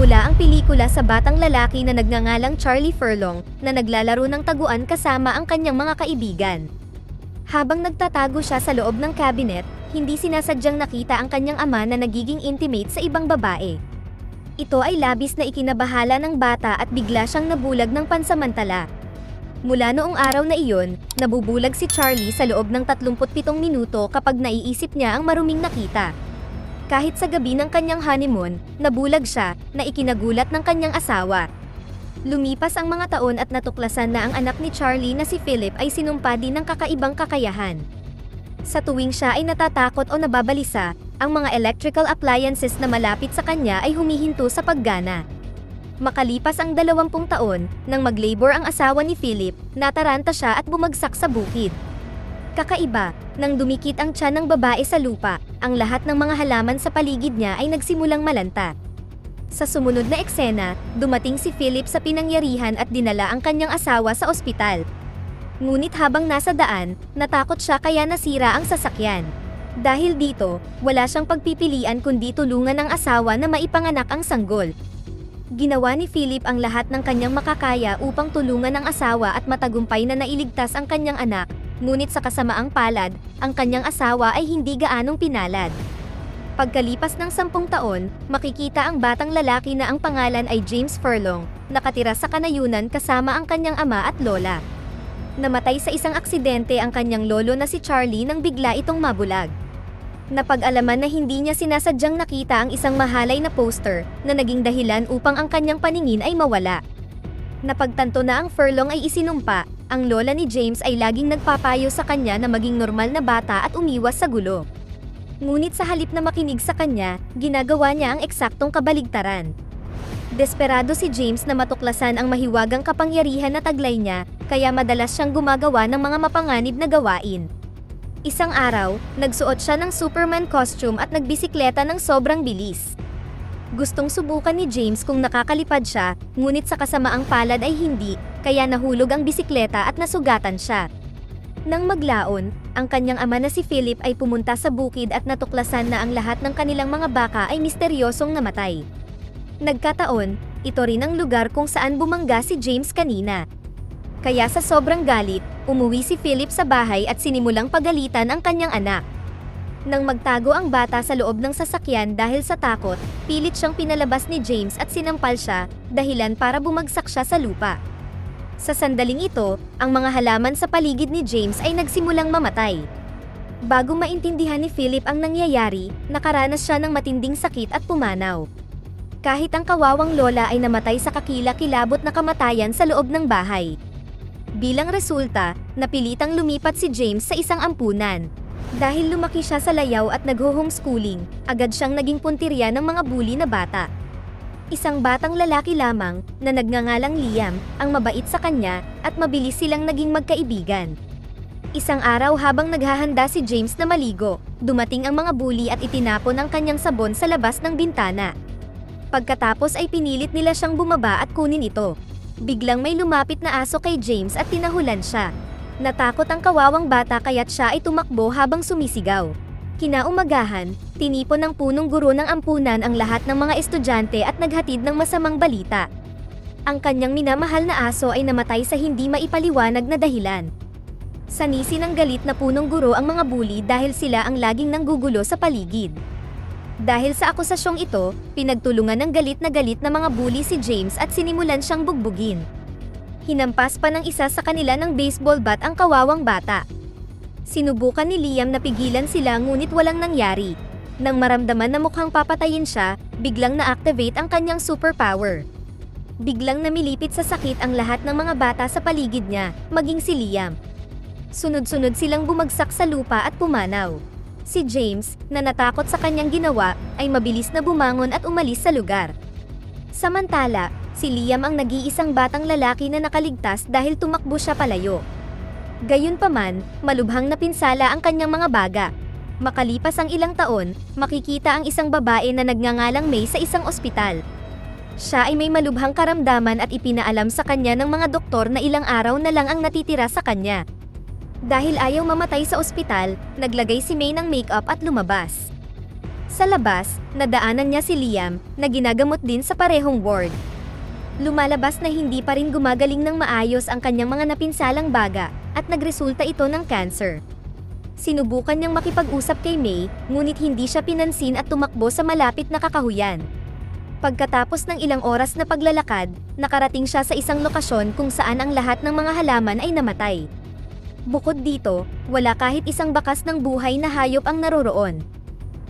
Nagsimula ang pelikula sa batang lalaki na nagngangalang Charlie Furlong na naglalaro ng taguan kasama ang kanyang mga kaibigan. Habang nagtatago siya sa loob ng cabinet, hindi sinasadyang nakita ang kanyang ama na nagiging intimate sa ibang babae. Ito ay labis na ikinabahala ng bata at bigla siyang nabulag ng pansamantala. Mula noong araw na iyon, nabubulag si Charlie sa loob ng 37 minuto kapag naiisip niya ang maruming nakita. Kahit sa gabi ng kanyang honeymoon, nabulag siya na ikinagulat ng kanyang asawa. Lumipas ang mga taon at natuklasan na ang anak ni Charlie na si Philip ay sinumpa din ng kakaibang kakayahan. Sa tuwing siya ay natatakot o nababalisa, ang mga electrical appliances na malapit sa kanya ay humihinto sa paggana. Makalipas ang dalawampung taon, nang mag-labor ang asawa ni Philip, nataranta siya at bumagsak sa bukid. Kakaiba, nang dumikit ang tiyan ng babae sa lupa, ang lahat ng mga halaman sa paligid niya ay nagsimulang malanta. Sa sumunod na eksena, dumating si Philip sa pinangyarihan at dinala ang kanyang asawa sa ospital. Ngunit habang nasa daan, natakot siya kaya nasira ang sasakyan. Dahil dito, wala siyang pagpipilian kundi tulungan ng asawa na maipanganak ang sanggol. Ginawa ni Philip ang lahat ng kanyang makakaya upang tulungan ang asawa at matagumpay na nailigtas ang kanyang anak, ngunit sa kasamaang palad, ang kanyang asawa ay hindi gaanong pinalad. Pagkalipas ng sampung taon, makikita ang batang lalaki na ang pangalan ay James Furlong, nakatira sa kanayunan kasama ang kanyang ama at lola. Namatay sa isang aksidente ang kanyang lolo na si Charlie nang bigla itong mabulag. Napag-alaman na hindi niya sinasadyang nakita ang isang mahalay na poster na naging dahilan upang ang kanyang paningin ay mawala. Napagtanto na ang Furlong ay isinumpa, ang lola ni James ay laging nagpapayo sa kanya na maging normal na bata at umiwas sa gulo. Ngunit sa halip na makinig sa kanya, ginagawa niya ang eksaktong kabaligtaran. Desperado si James na matuklasan ang mahiwagang kapangyarihan na taglay niya, kaya madalas siyang gumagawa ng mga mapanganib na gawain. Isang araw, nagsuot siya ng Superman costume at nagbisikleta ng sobrang bilis. Gustong subukan ni James kung nakakalipad siya, ngunit sa kasamaang palad ay hindi, kaya nahulog ang bisikleta at nasugatan siya. Nang maglaon, ang kanyang ama na si Philip ay pumunta sa bukid at natuklasan na ang lahat ng kanilang mga baka ay misteryosong namatay. Nagkataon, ito rin ang lugar kung saan bumangga si James kanina. Kaya sa sobrang galit, umuwi si Philip sa bahay at sinimulang pagalitan ang kanyang anak. Nang magtago ang bata sa loob ng sasakyan dahil sa takot, pilit siyang pinalabas ni James at sinampal siya, dahilan para bumagsak siya sa lupa. Sa sandaling ito, ang mga halaman sa paligid ni James ay nagsimulang mamatay. Bago maintindihan ni Philip ang nangyayari, nakaranas siya ng matinding sakit at pumanaw. Kahit ang kawawang lola ay namatay sa kakila-kilabot na kamatayan sa loob ng bahay. Bilang resulta, napilitang lumipat si James sa isang ampunan. Dahil lumaki siya sa layaw at nag-homeschooling, agad siyang naging puntirya ng mga bully na bata. Isang batang lalaki lamang, na nagngangalang Liam, ang mabait sa kanya, at mabilis silang naging magkaibigan. Isang araw habang naghahanda si James na maligo, dumating ang mga bully at itinapon ang kanyang sabon sa labas ng bintana. Pagkatapos ay pinilit nila siyang bumaba at kunin ito. Biglang may lumapit na aso kay James at tinahulan siya. Natakot ang kawawang bata kaya't siya ay tumakbo habang sumisigaw. Kinaumagahan, tinipon ng punong guro ng ampunan ang lahat ng mga estudyante at naghatid ng masamang balita. Ang kanyang minamahal na aso ay namatay sa hindi maipaliwanag na dahilan. Sanisi ng galit na punong guro ang mga bully dahil sila ang laging nanggugulo sa paligid. Dahil sa akusasyong ito, pinagtulungan ng galit na galit na mga bully si James at sinimulan siyang bugbugin. Hinampas pa ng isa sa kanila ng baseball bat ang kawawang bata. Sinubukan ni Liam na pigilan sila ngunit walang nangyari. Nang maramdaman na mukhang papatayin siya, biglang na-activate ang kanyang superpower. Biglang namilipit sa sakit ang lahat ng mga bata sa paligid niya, maging si Liam. Sunod-sunod silang bumagsak sa lupa at pumanaw. Si James, na natakot sa kanyang ginawa, ay mabilis na bumangon at umalis sa lugar. Samantala, si Liam ang nag-iisang batang lalaki na nakaligtas dahil tumakbo siya palayo. Gayunpaman, malubhang napinsala ang kanyang mga baga. Makalipas ang ilang taon, makikita ang isang babae na nagngangalang May sa isang ospital. Siya ay may malubhang karamdaman at ipinaalam sa kanya ng mga doktor na ilang araw na lang ang natitira sa kanya. Dahil ayaw mamatay sa ospital, naglagay si May ng makeup at lumabas. Sa labas, nadaanan niya si Liam, na ginagamot din sa parehong ward. Lumalabas na hindi pa rin gumagaling ng maayos ang kanyang mga napinsalang baga, at nagresulta ito ng cancer. Sinubukan niyang makipag-usap kay May, ngunit hindi siya pinansin at tumakbo sa malapit na kakahuyan. Pagkatapos ng ilang oras na paglalakad, nakarating siya sa isang lokasyon kung saan ang lahat ng mga halaman ay namatay. Bukod dito, wala kahit isang bakas ng buhay na hayop ang naroroon.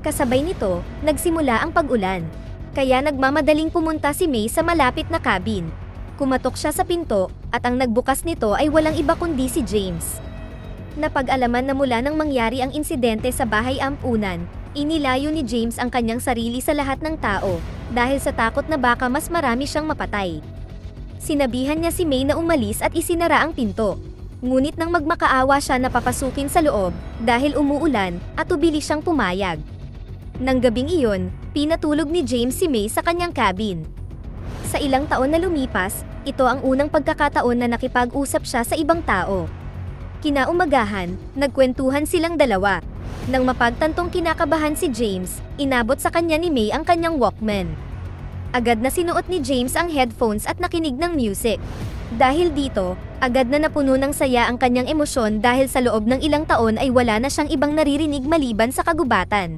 Kasabay nito, nagsimula ang pag-ulan. Kaya nagmamadaling pumunta si May sa malapit na cabin. Kumatok siya sa pinto, at ang nagbukas nito ay walang iba kundi si James. Napag-alaman na mula nang mangyari ang insidente sa bahay ampunan, inilayo ni James ang kanyang sarili sa lahat ng tao, dahil sa takot na baka mas marami siyang mapatay. Sinabihan niya si May na umalis at isinara ang pinto. Ngunit nang magmakaawa siya na papasukin sa loob, dahil umuulan, at ubili siyang pumayag. Nang gabing iyon, pinatulog ni James si May sa kanyang cabin. Sa ilang taon na lumipas, ito ang unang pagkakataon na nakipag-usap siya sa ibang tao. Kinaumagahan, nagkwentuhan silang dalawa. Nang mapagtantong kinakabahan si James, inabot sa kanya ni May ang kanyang Walkman. Agad na sinuot ni James ang headphones at nakinig ng music. Dahil dito, agad na napuno ng saya ang kanyang emosyon dahil sa loob ng ilang taon ay wala na siyang ibang naririnig maliban sa kagubatan.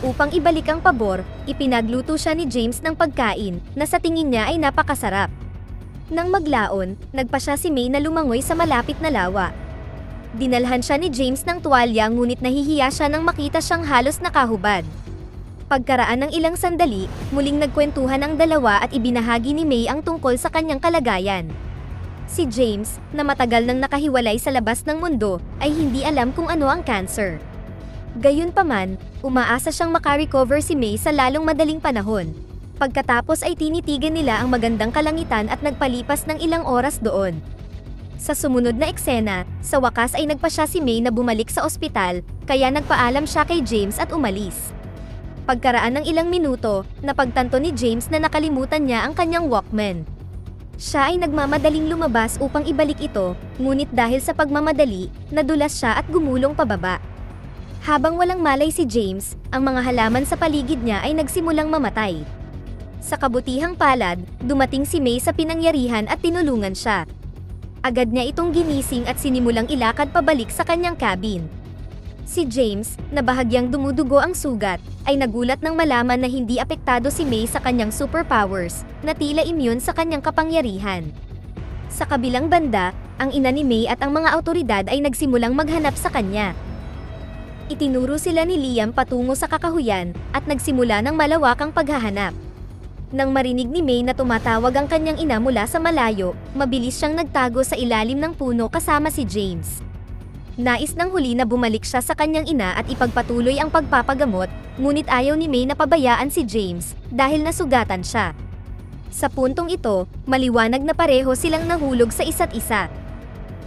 Upang ibalik ang pabor, ipinagluto siya ni James ng pagkain na sa tingin niya ay napakasarap. Nang maglaon, nagpa siya si May na lumangoy sa malapit na lawa. Dinalhan siya ni James ng tuwalya ngunit nahihiya siya nang makita siyang halos nakahubad. Pagkaraan ng ilang sandali, muling nagkwentuhan ang dalawa at ibinahagi ni May ang tungkol sa kanyang kalagayan. Si James, na matagal nang nakahiwalay sa labas ng mundo, ay hindi alam kung ano ang cancer. Gayunpaman, umaasa siyang makarecover si May sa lalong madaling panahon. Pagkatapos ay tinitigan nila ang magandang kalangitan at nagpalipas ng ilang oras doon. Sa sumunod na eksena, sa wakas ay nagpa siya si May na bumalik sa ospital, kaya nagpaalam siya kay James at umalis. Pagkaraan ng ilang minuto, napagtanto ni James na nakalimutan niya ang kanyang Walkman. Siya ay nagmamadaling lumabas upang ibalik ito, ngunit dahil sa pagmamadali, nadulas siya at gumulong pababa. Habang walang malay si James, ang mga halaman sa paligid niya ay nagsimulang mamatay. Sa kabutihang palad, dumating si May sa pinangyarihan at tinulungan siya. Agad niya itong ginising at sinimulang ilakad pabalik sa kanyang cabin. Si James, na bahagyang dumudugo ang sugat, ay nagulat nang malaman na hindi apektado si May sa kanyang superpowers, na tila immune sa kanyang kapangyarihan. Sa kabilang banda, ang ina ni May at ang mga autoridad ay nagsimulang maghanap sa kanya. Itinuro sila ni Liam patungo sa kakahuyan at nagsimula ng malawakang paghahanap. Nang marinig ni May na tumatawag ang kanyang ina mula sa malayo, mabilis siyang nagtago sa ilalim ng puno kasama si James. Nais ng huli na bumalik siya sa kanyang ina at ipagpatuloy ang pagpapagamot, ngunit ayaw ni May na pabayaan si James dahil nasugatan siya. Sa puntong ito, maliwanag na pareho silang nahulog sa isa't isa.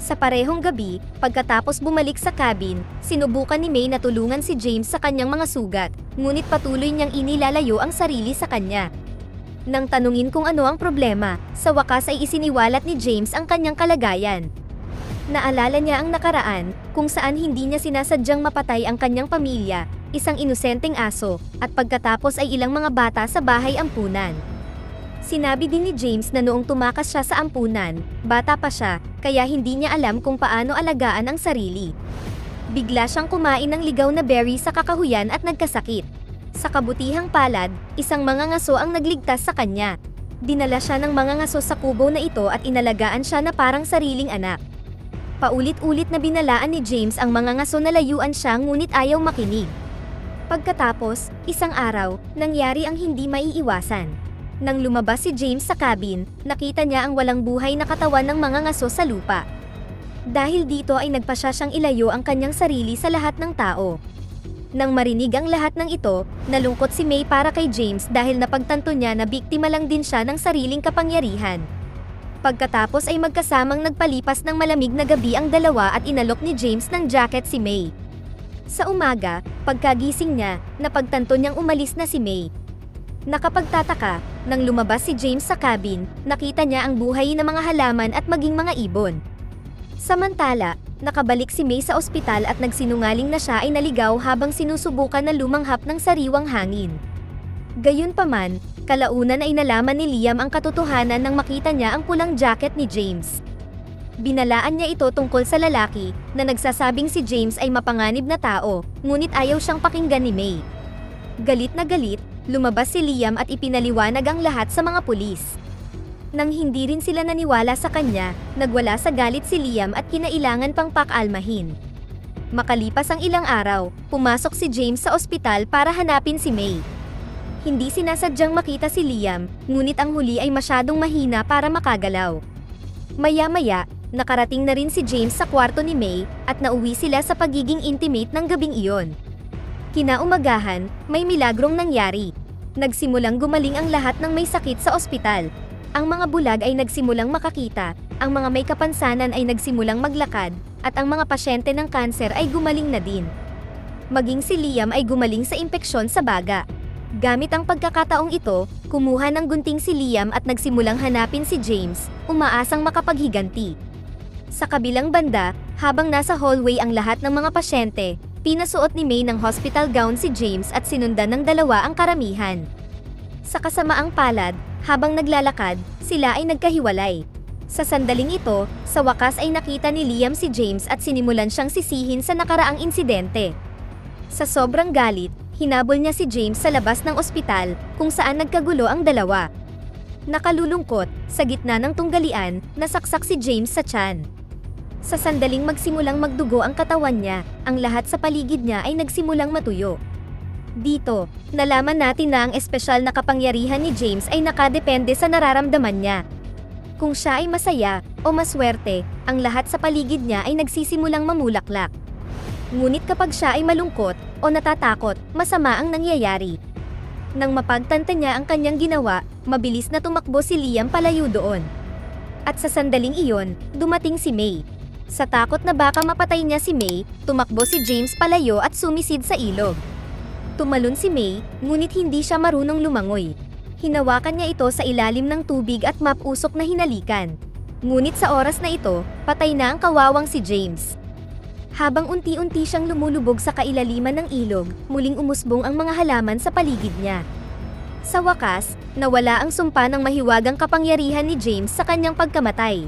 Sa parehong gabi, pagkatapos bumalik sa cabin, sinubukan ni May na tulungan si James sa kanyang mga sugat, ngunit patuloy niyang inilalayo ang sarili sa kanya. Nang tanungin kung ano ang problema, sa wakas ay isiniwalat ni James ang kanyang kalagayan. Naalala niya ang nakaraan, kung saan hindi niya sinasadyang mapatay ang kanyang pamilya, isang inosenteng aso, at pagkatapos ay ilang mga bata sa bahay ampunan. Sinabi din ni James na noong tumakas siya sa ampunan, bata pa siya, kaya hindi niya alam kung paano alagaan ang sarili. Bigla siyang kumain ng ligaw na berry sa kakahuyan at nagkasakit. Sa kabutihang palad, isang mga ngaso ang nagligtas sa kanya. Dinala siya ng mga ngaso sa kubo na ito at inalagaan siya na parang sariling anak. Paulit-ulit na binalaan ni James ang mga ngaso na layuan siya ngunit ayaw makinig. Pagkatapos, isang araw, nangyari ang hindi maiiwasan. Nang lumabas si James sa cabin, nakita niya ang walang buhay na katawan ng mga ngaso sa lupa. Dahil dito ay nagpasya siyang ilayo ang kanyang sarili sa lahat ng tao. Nang marinig ang lahat ng ito, nalungkot si May para kay James dahil napagtanto niya na biktima lang din siya ng sariling kapangyarihan. Pagkatapos ay magkasamang nagpalipas ng malamig na gabi ang dalawa at inalok ni James ng jacket si May. Sa umaga, pagkagising niya, napagtanto niyang umalis na si May. Nakapagtataka, nang lumabas si James sa cabin, nakita niya ang buhay ng mga halaman at maging mga ibon. Samantala, nakabalik si May sa ospital at nagsinungaling na siya ay naligaw habang sinusubukan na lumanghap ng sariwang hangin. Gayunpaman, kalaunan ay nalaman ni Liam ang katotohanan nang makita niya ang pulang jacket ni James. Binalaan niya ito tungkol sa lalaki na nagsasabing si James ay mapanganib na tao, ngunit ayaw siyang pakinggan ni May. Galit na galit, lumabas si Liam at ipinaliwanag ang lahat sa mga pulis. Nang hindi rin sila naniwala sa kanya, nagwala sa galit si Liam at kinailangan pang pakalmahin. Makalipas ang ilang araw, pumasok si James sa ospital para hanapin si May. Hindi sinasadyang makita si Liam, ngunit ang huli ay masyadong mahina para makagalaw. Maya-maya, nakarating na rin si James sa kwarto ni May at nauwi sila sa pagiging intimate ng gabing iyon. Kinaumagahan, may milagrong nangyari. Nagsimulang gumaling ang lahat ng may sakit sa ospital. Ang mga bulag ay nagsimulang makakita, ang mga may kapansanan ay nagsimulang maglakad, at ang mga pasyente ng kanser ay gumaling na din. Maging si Liam ay gumaling sa impeksyon sa baga. Gamit ang pagkakataong ito, kumuha ng gunting si Liam at nagsimulang hanapin si James, umaasang makapaghiganti. Sa kabilang banda, habang nasa hallway ang lahat ng mga pasyente, pinasuot ni May ng hospital gown si James at sinundan ng dalawa ang karamihan. Sa kasamaang palad, habang naglalakad, sila ay nagkahiwalay. Sa sandaling ito, sa wakas ay nakita ni Liam si James at sinimulan siyang sisihin sa nakaraang insidente. Sa sobrang galit, hinabol niya si James sa labas ng ospital, kung saan nagkagulo ang dalawa. Nakalulungkot, sa gitna ng tunggalian, nasaksak si James sa tiyan. Sa sandaling magsimulang magdugo ang katawan niya, ang lahat sa paligid niya ay nagsimulang matuyo. Dito, nalaman natin na ang espesyal na kapangyarihan ni James ay nakadepende sa nararamdaman niya. Kung siya ay masaya o maswerte, ang lahat sa paligid niya ay nagsisimulang mamulaklak. Ngunit kapag siya ay malungkot o natatakot, masama ang nangyayari. Nang mapagtanta niya ang kanyang ginawa, mabilis na tumakbo si Liam palayo doon. At sa sandaling iyon, dumating si May. Sa takot na baka mapatay niya si May, tumakbo si James palayo at sumisid sa ilog. Tumalon si May, ngunit hindi siya marunong lumangoy. Hinawakan niya ito sa ilalim ng tubig at mapusok na hinalikan. Ngunit sa oras na ito, patay na ang kawawang si James. Habang unti-unti siyang lumulubog sa kailaliman ng ilog, muling umusbong ang mga halaman sa paligid niya. Sa wakas, nawala ang sumpa ng mahiwagang kapangyarihan ni James sa kanyang pagkamatay.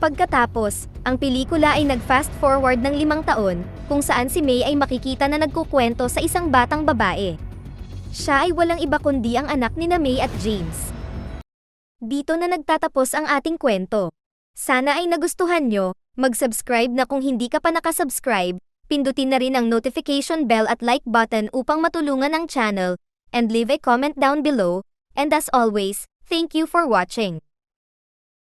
Pagkatapos, ang pelikula ay nag-fast forward ng limang taon, kung saan si May ay makikita na nagkukwento sa isang batang babae. Siya ay walang iba kundi ang anak ni na May at James. Dito na nagtatapos ang ating kwento. Sana ay nagustuhan nyo, mag-subscribe na kung hindi ka pa nakasubscribe, pindutin na rin ang notification bell at like button upang matulungan ang channel, and leave a comment down below, and as always, thank you for watching.